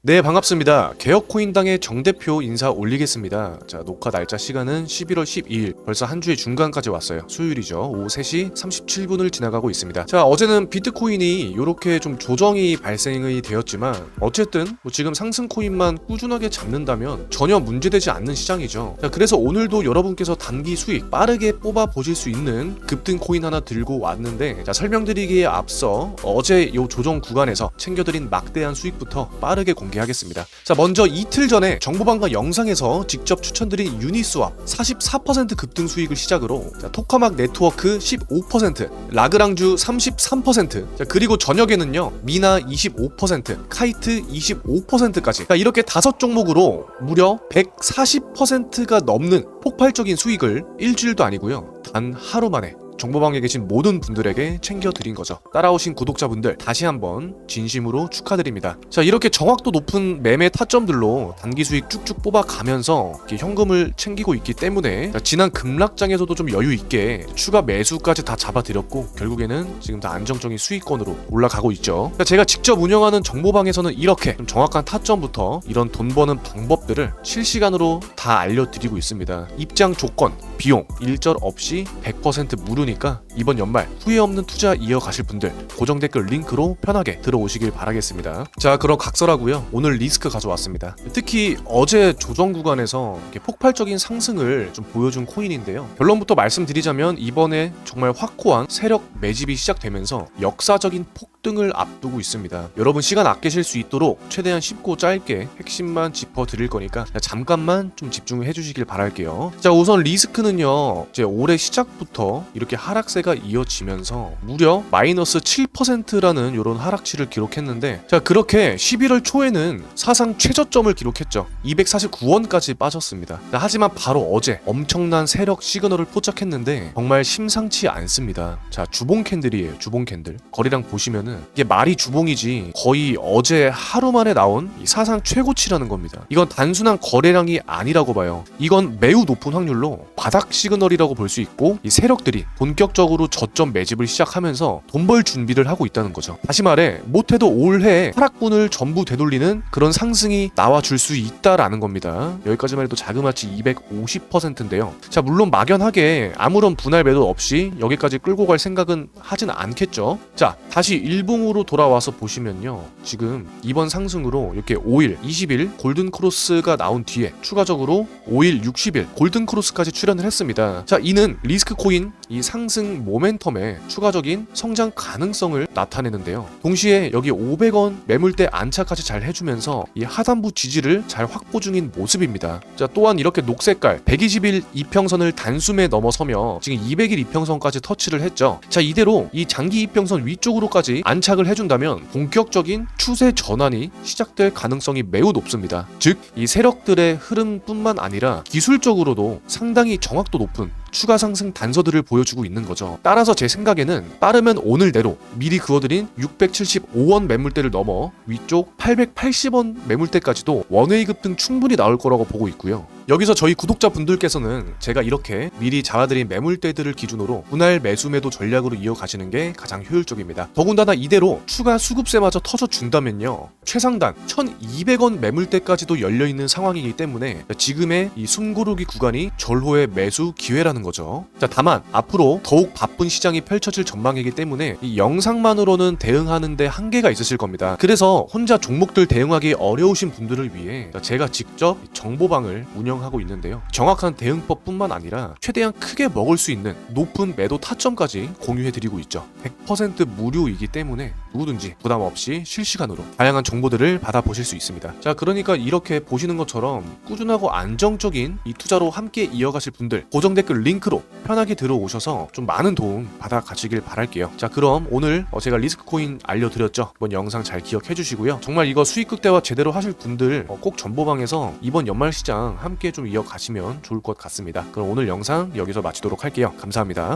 네 반갑습니다. 개혁코인당의 정 대표 인사 올리겠습니다. 자 녹화 날짜 시간은 11월 12일 벌써 한 주의 중간까지 왔어요. 수요일이죠. 오후 3시 37분을 지나가고 있습니다. 자 어제는 비트코인이 이렇게 좀 조정이 발생이 되었지만 어쨌든 뭐 지금 상승 코인만 꾸준하게 잡는다면 전혀 문제되지 않는 시장이죠. 자 그래서 오늘도 여러분께서 단기 수익 빠르게 뽑아 보실 수 있는 급등 코인 하나 들고 왔는데 자 설명드리기에 앞서 어제 요 조정 구간에서 챙겨드린 막대한 수익부터 빠르게 공 개하겠습니다. 자, 먼저 이틀 전에 정보방과 영상에서 직접 추천드린 유니스왑 44% 급등 수익을 시작으로 자, 토카막 네트워크 15%, 라그랑주 33%, 자, 그리고 저녁에는요 미나 25%, 카이트 25%까지 자, 이렇게 다섯 종목으로 무려 140%가 넘는 폭발적인 수익을 일주일도 아니고요 단 하루 만에 정보방에 계신 모든 분들에게 챙겨드린 거죠. 따라오신 구독자분들 다시 한번 진심으로 축하드립니다. 자 이렇게 정확도 높은 매매 타점들로 단기 수익 쭉쭉 뽑아가면서 현금을 챙기고 있기 때문에 자, 지난 급락장에서도 좀 여유 있게 추가 매수까지 다 잡아드렸고 결국에는 지금 다 안정적인 수익권으로 올라가고 있죠. 자, 제가 직접 운영하는 정보방에서는 이렇게 좀 정확한 타점부터 이런 돈 버는 방법들을 실시간으로 다 알려드리고 있습니다. 입장 조건, 비용 일절 없이 100% 무료니까 이번 연말 후회 없는 투자 이어가실 분들 고정 댓글 링크로 편하게 들어오시길 바라겠습니다. 자 그럼 각설하고요. 오늘 리스크 가져왔습니다. 특히 어제 조정 구간에서 폭발적인 상승을 좀 보여준 코인인데요. 결론부터 말씀드리자면 이번에 정말 확고한 세력 매집이 시작되면서 역사적인 폭 등을 앞두고 있습니다. 여러분 시간 아끼실 수 있도록 최대한 쉽고 짧게 핵심만 짚어 드릴 거니까 잠깐만 좀 집중해 주시길 바랄게요. 자 우선 리스크는요. 이제 올해 시작부터 이렇게 하락세가 이어지면서 무려 마이너스 7%라는 이런 하락치를 기록했는데 자 그렇게 11월 초에는 사상 최저점을 기록했죠. 249원까지 빠졌습니다. 자, 하지만 바로 어제 엄청난 세력 시그널을 포착했는데 정말 심상치 않습니다. 자 주봉 캔들이에요. 주봉 캔들 거리랑 보시면 은 이게 말이 주봉이지 거의 어제 하루 만에 나온 이 사상 최고치라는 겁니다. 이건 단순한 거래량이 아니라고 봐요. 이건 매우 높은 확률로 바닥 시그널이라고 볼 수 있고 이 세력들이 본격적으로 저점 매집을 시작하면서 돈 벌 준비를 하고 있다는 거죠. 다시 말해 못해도 올해 하락분을 전부 되돌리는 그런 상승이 나와 줄 수 있다라는 겁니다. 여기까지만 해도 자그마치 250%인데요. 자 물론 막연하게 아무런 분할 매도 없이 여기까지 끌고 갈 생각은 하진 않겠죠. 자 다시 일봉으로 돌아와서 보시면요. 지금 이번 상승으로 이렇게 5일, 20일 골든 크로스가 나온 뒤에 추가적으로 5일, 60일 골든 크로스까지 출현을 했습니다. 자, 이는 리스크 코인 이 상승 모멘텀에 추가적인 성장 가능성을 나타내는데요. 동시에 여기 500원 매물대 안착까지 잘 해주면서 이 하단부 지지를 잘 확보 중인 모습입니다. 자, 또한 이렇게 녹색깔 120일 이평선을 단숨에 넘어서며 지금 200일 이평선까지 터치를 했죠. 자, 이대로 이 장기 이평선 위쪽으로까지 안착을 해준다면 본격적인 추세 전환이 시작될 가능성이 매우 높습니다. 즉, 이 세력들의 흐름뿐만 아니라 기술적으로도 상당히 정확도 높은 추가 상승 단서들을 보여주고 있는 거죠. 따라서 제 생각에는 빠르면 오늘 내로 미리 그어드린 675원 매물대를 넘어 위쪽 880원 매물대까지도 원웨이 급등 충분히 나올 거라고 보고 있고요. 여기서 저희 구독자분들께서는 제가 이렇게 미리 잡아드린 매물대들을 기준으로 분할 매수 매도 전략으로 이어가시는 게 가장 효율적입니다. 더군다나 이대로 추가 수급세마저 터져준다면요. 최상단 1200원 매물대까지도 열려있는 상황이기 때문에 지금의 이 숨고르기 구간이 절호의 매수 기회라는 거죠. 자, 다만 앞으로 더욱 바쁜 시장이 펼쳐질 전망이기 때문에 이 영상만으로는 대응하는데 한계가 있으실 겁니다. 그래서 혼자 종목들 대응하기 어려우신 분들을 위해 제가 직접 정보방을 운영하고 있는데요. 정확한 대응법뿐만 아니라 최대한 크게 먹을 수 있는 높은 매도 타점까지 공유해드리고 있죠. 100% 무료이기 때문에 누구든지 부담 없이 실시간으로 다양한 정보들을 받아보실 수 있습니다. 자, 그러니까 이렇게 보시는 것처럼 꾸준하고 안정적인 이 투자로 함께 이어가실 분들 고정 댓글 링크로 편하게 들어오셔서 좀 많은 도움 받아 가시길 바랄게요. 자, 그럼 오늘 어, 제가 리스크 코인 알려드렸죠. 이번 영상 잘 기억해 주시고요. 정말 이거 수익 극대화 제대로 하실 분들 어, 꼭 전보방에서 이번 연말 시장 함께 좀 이어가시면 좋을 것 같습니다. 그럼 오늘 영상 여기서 마치도록 할게요. 감사합니다.